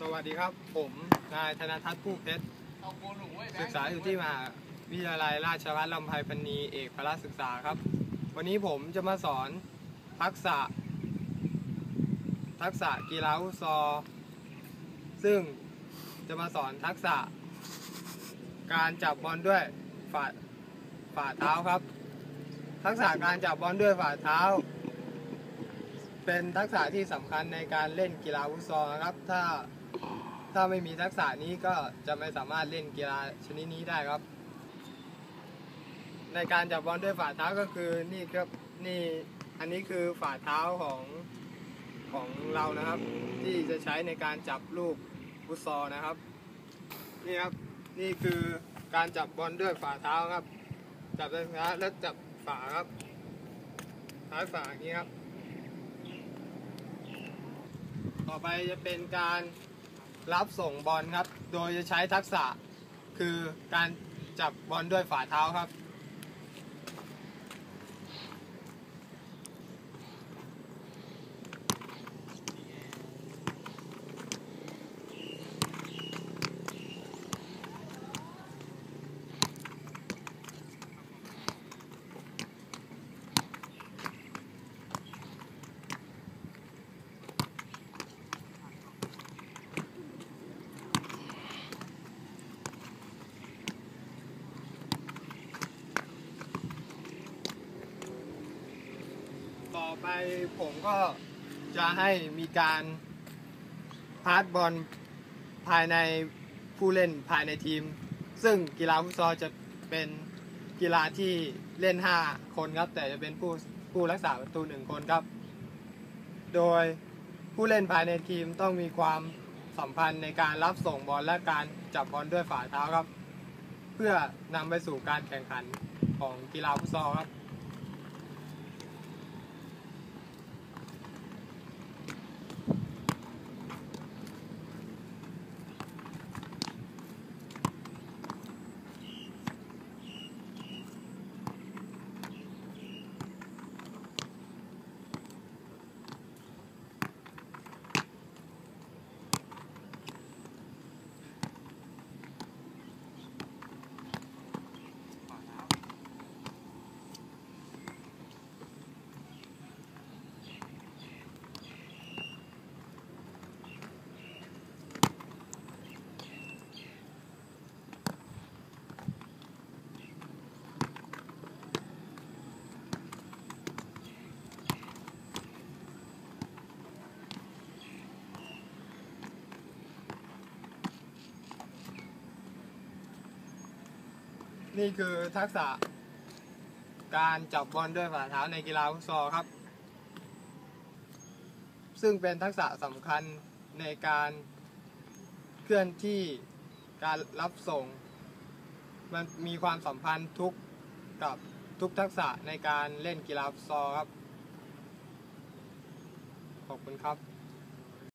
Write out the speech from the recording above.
สวัสดีครับ ผมนายธนทัศน์ผู้เพชรศึกษาอยู่ที่มหาวิทยาลัยราชภัฏลำไพพณีเอกพละศึกษาครับ วันนี้ผมจะมาสอนทักษะ ทักษะกีฬาฟุตซอลซึ่งจะมาสอนทักษะ การจับบอลด้วยฝ่าฝ่าเท้าครับ ทักษะการจับบอลด้วยฝ่าเท้า เป็นทักษะที่สำคัญในการเล่นกีฬาฟุตซอลนะครับ ถ้า ถ้าไม่มีทักษะนี้ก็จะไม่สามารถเล่นกีฬาชนิดนี้ได้ครับ ในการจับบอลด้วยฝ่าเท้าก็คือนี่ครับนี่อันนี้คือฝ่าเท้าของของเรานะครับ ที่จะใช้ในการจับลูกฟุตซอลนะครับนี่ครับนี่คือการจับบอลด้วยฝ่าเท้าครับ จับด้วยฝ่าแล้วจับฝ่าครับท้ายฝาอย่างนี้ครับ ต่อไปจะเป็นการ รับส่งบอลครับ โดยจะใช้ทักษะคือการจับบอลด้วยฝ่าเท้าครับ ไปผมก็จะให้มีการพาสบอลภายในผู้เล่นภายในทีม ซึ่งกีฬาฟุตซอลจะเป็นกีฬาที่เล่น 5 คนครับ แต่จะเป็นผู้ผู้รักษาประตูหนึ่งคนครับ โดยผู้เล่นภายในทีมต้องมีความสัมพันธ์ในการรับส่งบอลและการจับบอลด้วยฝ่าเท้าครับ เพื่อนำไปสู่การแข่งขันของกีฬาฟุตซอลครับ นี่คือทักษะ การจับบอลด้วยฝ่าเท้าในกีฬาฟุตซอลครับ ซึ่งเป็นทักษะสำคัญในการเคลื่อนที่การรับส่ง มันมีความสัมพันธ์ทุกกับทุกทักษะในการเล่นกีฬาฟุตซอลครับ ขอบคุณครับ